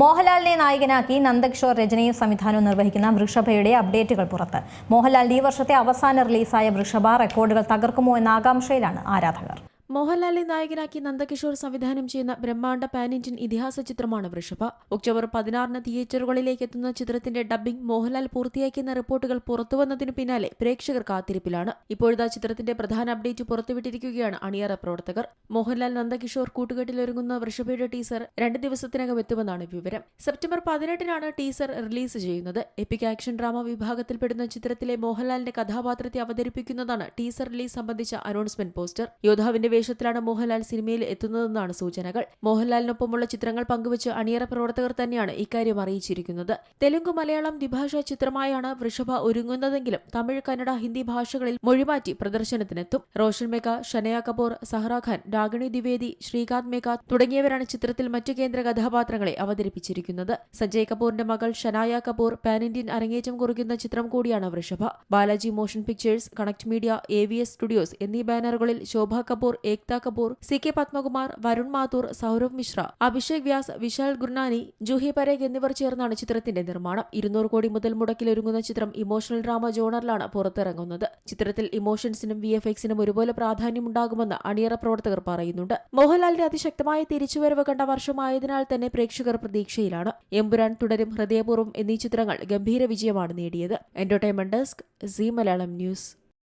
മോഹൻലാലിനെ നായകനാക്കി നന്ദകിഷോർ രചനയും സംവിധാനവും നിർവഹിക്കുന്ന വൃഷഭയുടെ അപ്ഡേറ്റുകൾ പുറത്ത്. മോഹൻലാലിന്റെ ഈ വർഷത്തെ അവസാന റിലീസായ വൃഷഭ റെക്കോർഡുകൾ തകർക്കുമോ എന്ന ആകാംക്ഷയിലാണ് ആരാധകർ. മോഹൻലാലിനെ നായകനാക്കി നന്ദകിഷോർ സംവിധാനം ചെയ്യുന്ന ബ്രഹ്മാണ്ഡ പാൻ ഇന്ത്യൻ ഇതിഹാസ ചിത്രമാണ് വൃഷഭ. ഒക്ടോബർ പതിനാറിന് തിയേറ്ററുകളിലേക്ക് എത്തുന്ന ചിത്രത്തിന്റെ ഡബ്ബിംഗ് മോഹൻലാൽ പൂർത്തിയാക്കിയെന്ന റിപ്പോർട്ടുകൾ പുറത്തുവന്നതിനു പിന്നാലെ പ്രേക്ഷകർ കാത്തിരിപ്പിലാണ്. ഇപ്പോഴത്തെ ചിത്രത്തിന്റെ പ്രധാന അപ്ഡേറ്റ് പുറത്തുവിട്ടിരിക്കുകയാണ് അണിയറ പ്രവർത്തകർ. മോഹൻലാൽ നന്ദകിഷോർ കൂട്ടുകെട്ടിലൊരുങ്ങുന്ന വൃഷഭയുടെ ടീസർ രണ്ട് ദിവസത്തിനകം എത്തുമെന്നാണ് വിവരം. സെപ്റ്റംബർ പതിനെട്ടിനാണ് ടീസർ റിലീസ് ചെയ്യുന്നത്. എപ്പിക് ആക്ഷൻ ഡ്രാമ വിഭാഗത്തിൽപ്പെടുന്ന ചിത്രത്തിലെ മോഹൻലാലിന്റെ കഥാപാത്രത്തെ അവതരിപ്പിക്കുന്നതാണ് ടീസർ റിലീസ് സംബന്ധിച്ച അനൗൺസ്മെന്റ് പോസ്റ്റർ. യോദ്ധാവിന്റെ വേഷത്തിലാണ് മോഹൻലാൽ സിനിമയിൽ എത്തുന്നതെന്നാണ് സൂചനകൾ. മോഹൻലാലിനൊപ്പമുള്ള ചിത്രങ്ങൾ പങ്കുവച്ച് അണിയറ പ്രവർത്തകർ തന്നെയാണ് ഇക്കാര്യം അറിയിച്ചിരിക്കുന്നത്. തെലുങ്ക് മലയാളം ദ്വിഭാഷാ ചിത്രമായാണ് വൃഷഭ ഒരുങ്ങുന്നതെങ്കിലും തമിഴ് കന്നഡ ഹിന്ദി ഭാഷകളിൽ മൊഴിമാറ്റി പ്രദർശനത്തിനെത്തും. റോഷൻ മേഘ ഷനയ കപൂർ സഹറ ഖാൻ രാഗിണി ദ്വിവേദി ശ്രീകാന്ത് മേഘ തുടങ്ങിയവരാണ് ചിത്രത്തിൽ മറ്റു കേന്ദ്ര കഥാപാത്രങ്ങളെ അവതരിപ്പിച്ചിരിക്കുന്നത്. സഞ്ജയ് കപൂറിന്റെ മകൾ ഷനായ കപൂർ പാൻ ഇന്ത്യൻ അരങ്ങേറ്റം കുറിക്കുന്ന ചിത്രം കൂടിയാണ് Vrushabha. Balaji Motion Pictures Connect Media A Studios എന്നീ ബാനറുകളിൽ ശോഭ കപൂർ ഏക്ത കപൂർ സി കെ പത്മകുമാർ വരുൺ മാത്തൂർ സൗരവ് മിശ്ര അഭിഷേക് വ്യാസ് വിശാൽ ഗുർനാനി ജൂഹി പരേഖ് എന്നിവർ ചേർന്നാണ് ചിത്രത്തിന്റെ നിർമ്മാണം. ഇരുന്നൂറ് കോടി മുതൽ മുടക്കിലൊരുങ്ങുന്ന ചിത്രം ഇമോഷണൽ ഡ്രാമ ജോണറിലാണ് പുറത്തിറങ്ങുന്നത്. ചിത്രത്തിൽ ഇമോഷൻസിനും വി എഫ് എക്സിനും ഒരുപോലെ പ്രാധാന്യമുണ്ടാകുമെന്ന് അണിയറ പ്രവർത്തകർ പറയുന്നുണ്ട്. മോഹൻലാലിന്റെ അതിശക്തമായ തിരിച്ചുവരവ് കണ്ട വർഷമായതിനാൽ തന്നെ പ്രേക്ഷകർ പ്രതീക്ഷയിലാണ്. എമ്പുരാൻ തുടരും ഹൃദയപൂർവം എന്നീ ചിത്രങ്ങൾ ഗംഭീര വിജയമാണ് നേടിയത്. Entertainment desk Zee Malayalam news.